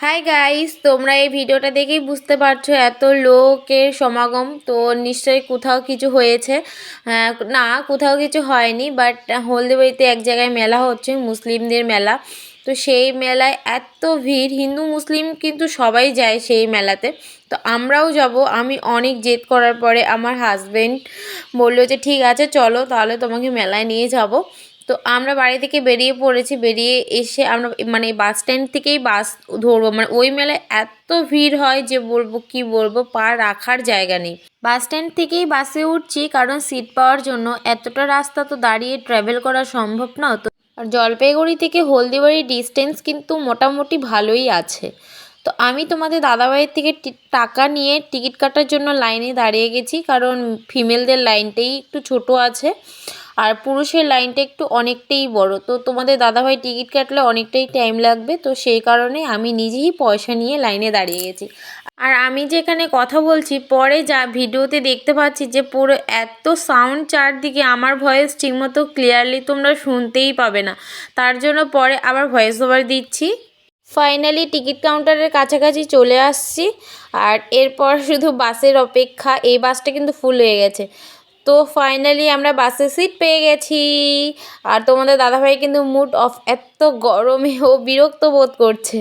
Hi guys তোমরা এই ভিডিওটা দেখেই বুঝতে পারছ এত লোকের সমাগম। তো নিশ্চয়ই কোথাও কিছু হয়েছে। না, কোথাও কিছু হয়নি বাট হলদিবাড়িতে এক জায়গায় মেলা হচ্ছে, মুসলিমদের মেলা। তো সেই মেলায় এত ভিড়, হিন্দু, মুসলিম কিন্তু সবাই যায় সেই মেলাতে। তো আমরাও যাব, আমি অনেক জেদ করার পরে আমার হাজবেন্ড বলল যে, ঠিক আছে, চলো, তাহলে তোমাকে মেলায় নিয়ে যাব। তো আমরা বাড়ি থেকে বেরিয়ে পড়েছি, বেরিয়ে এসে আমরা মানে বাস স্ট্যান্ড থেকেই বাস ধরবো। মানে ওই মেলায় এত ভিড় হয় যে বলব, কি বলব, পা রাখার জায়গা নেই। বাস স্ট্যান্ড থেকেই বাসে উঠছি কারণ সিট পাওয়ার জন্য এতটা রাস্তা তো দাঁড়িয়ে ট্রাভেল করা সম্ভব না। তো আর জলপাইগুড়ি থেকে হলদিবাড়ির ডিস্টেন্স কিন্তু মোটামুটি ভালোই আছে। তো আমি তোমাদের দাদাভাইয়ের থেকে টাকা নিয়ে টিকিট কাটার জন্য লাইনে দাঁড়িয়ে গেছি, কারণ ফিমেলদের লাইনটাই একটু ছোট আছে। আর পুরুষের লাইনটা একটু অনেকটাই বড়। তো তোমাদের দাদাভাই টিকিট কাটলে অনেকটাই টাইম লাগবে, তো সেই কারণে আমি নিজেই পয়সা নিয়ে লাইনে দাঁড়িয়ে গেছি। আর আমি যেখানে কথা বলছি, পরে যা ভিডিওতে দেখতে পাচ্ছি যে পুরো এত সাউন্ড চারদিকে, আমার ভয়েস ঠিকমতো ক্লিয়ারলি তোমরা শুনতেই পাবে না। তার জন্য পরে আবার ভয়েস ওভার দিচ্ছি। ফাইনালি টিকিট কাউন্টারের কাছাকাছি চলে আসছি, আর এরপর শুধু বাসের অপেক্ষা, এই বাসটা কিন্তু ফুল হয়ে গেছে। তো ফাইনালি আমরা বাসে সিট পেয়ে গেছি। আর তোমাদের দাদাভাই কিন্তু মুড অফ এত গরমে ও বিরক্ত বোধ করছে।